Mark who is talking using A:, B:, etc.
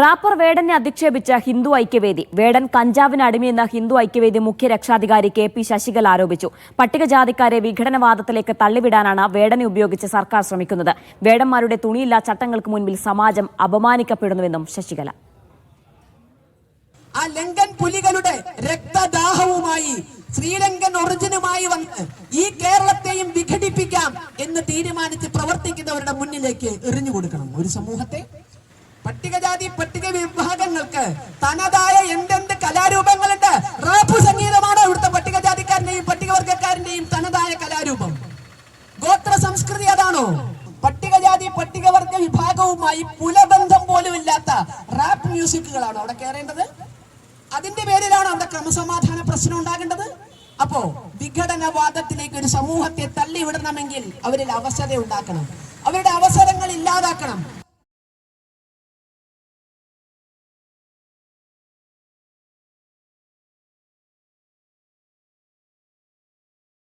A: Wrapper വേടനെ അധിക്ഷേപിച്ച ഹിന്ദു ഐക്യവേദി. വേടൻ കഞ്ചാവിന് അടിമയെന്ന ഹിന്ദു ഐക്യവേദി മുഖ്യ രക്ഷാധികാരി കെ പി ശശികല ആരോപിച്ചു. പട്ടികജാതിക്കാരെ വിഘടനവാദത്തിലേക്ക് തള്ളിവിടാനാണ് വേടനെ ഉപയോഗിച്ച് സർക്കാർ ശ്രമിക്കുന്നത്. വേടന്മാരുടെ തുണിയില്ലാ ചട്ടങ്ങൾക്ക് മുൻപിൽ സമാജം അപമാനിക്കപ്പെടുന്നുവെന്നും ശശികല.
B: ആ ലങ്കൻ പുലികളുടെ രക്തദാഹവുമായി ശ്രീലങ്കൻ ഒറിജിനുമായി വന്ന് ഈ കേരളത്തെയും വിഘടിപ്പിക്കാം എന്ന് തീരുമാനിച്ച് പ്രവർത്തിക്കുന്നവരുടെ മുന്നിലേക്ക് എറിഞ്ഞു കൊടുക്കണം ഒരു സമൂഹത്തെ പട്ടികജാതി പട്ടിക വിഭാഗങ്ങൾക്ക് തനതായ എന്തെന്ത് കലാരൂപങ്ങളുണ്ട്? റാപ്പ് സംഗീതമാണ് ഇവിടുത്തെ പട്ടികജാതിക്കാരന്റെയും പട്ടികവർഗക്കാരന്റെയും തനതായ കലാരൂപം. ഗോത്ര സംസ്കൃതി അതാണോ? പട്ടികജാതി പട്ടികവർഗ വിഭാഗവുമായി പുലബന്ധം പോലും ഇല്ലാത്ത റാപ്പ് മ്യൂസിക്കുകളാണോ അവിടെ കയറേണ്ടത്? അതിന്റെ പേരിലാണ് അവിടെ ക്രമസമാധാന പ്രശ്നം ഉണ്ടാകേണ്ടത്. അപ്പോ വിഘടനവാദത്തിലേക്ക് ഒരു സമൂഹത്തെ തള്ളിവിടണമെങ്കിൽ അവരിൽ അവസരം ഉണ്ടാക്കണം അവരുടെ അവസരങ്ങൾ ഇല്ലാതാക്കണം.